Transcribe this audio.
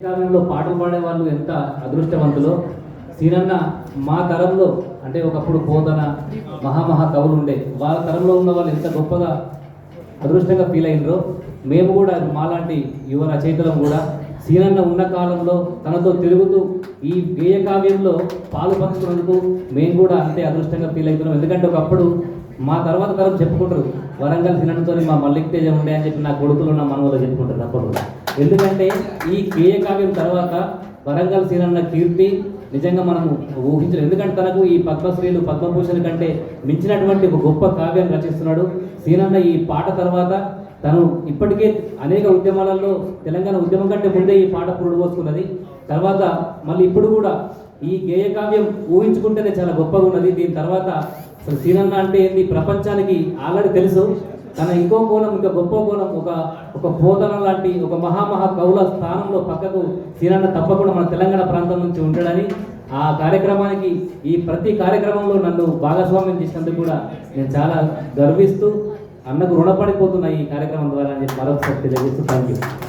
కాలంలో పాటలు పాడే వాళ్ళు ఎంత అదృష్టవంతులో? సీనన్న మా తరంలో అంటే ఒకప్పుడు పోతన మహామహా కవులు ఉండే వాళ్ళ తరంలో ఉన్న వాళ్ళు ఎంత గొప్పగా అదృష్టంగా ఫీల్ అయినరో మేము కూడా మాలాంటి యువ రచయితలం కూడా సీనన్న ఉన్న కాలంలో తనతో తిరుగుతూ ఈ గేయ కావ్యంలో పాలు పంచుకున్నందుకు మేము కూడా అంతే అదృష్టంగా ఫీల్ అవుతున్నాం. ఎందుకంటే ఒకప్పుడు మా తర్వాత తరం చెప్పుకుంటారు వరంగల్ సీనన్నతో మా మల్లిక్ తేజ ఉండే అని చెప్పి నా కొడుకులు నా మనవలో చెప్పుకుంటారు తప్పకుండా. ఎందుకంటే ఈ కేయకావ్యం తర్వాత వరంగల్ సీనన్న కీర్తి నిజంగా మనము ఊహించలేదు ఎందుకంటే తనకు ఈ పద్మశ్రీలు పద్మభూషణ్ కంటే మించినటువంటి ఒక గొప్ప కావ్యం రచిస్తున్నాడు. సీనన్న ఈ పాట తర్వాత తను ఇప్పటికే అనేక ఉద్యమాలలో తెలంగాణ ఉద్యమం కంటే ముందే ఈ పాట పురుడు పోసుకున్నది తర్వాత మళ్ళీ ఇప్పుడు కూడా ఈ గేయ కావ్యం ఊహించుకుంటేనే చాలా గొప్పగా ఉన్నది. దీని తర్వాత అసలు సీనన్న అంటే ఏంది? ప్రపంచానికి ఆల్రెడీ తెలుసు. తన ఇంకో కోణం ఇంకా గొప్ప కోణం ఒక ఒక పోతన లాంటి ఒక మహామహా కవుల స్థానంలో పక్కకు సీనన్న తప్పకుండా మన తెలంగాణ ప్రాంతం నుంచి ఉంటాడని ఆ కార్యక్రమానికి ఈ ప్రతి కార్యక్రమంలో నన్ను భాగస్వామ్యం చేసినందుకు కూడా నేను చాలా గర్విస్తూ అన్నకు రుణపడిపోతున్నా ఈ కార్యక్రమం ద్వారా అని మరొకసారి తెలియజేస్తూ థ్యాంక్ యూ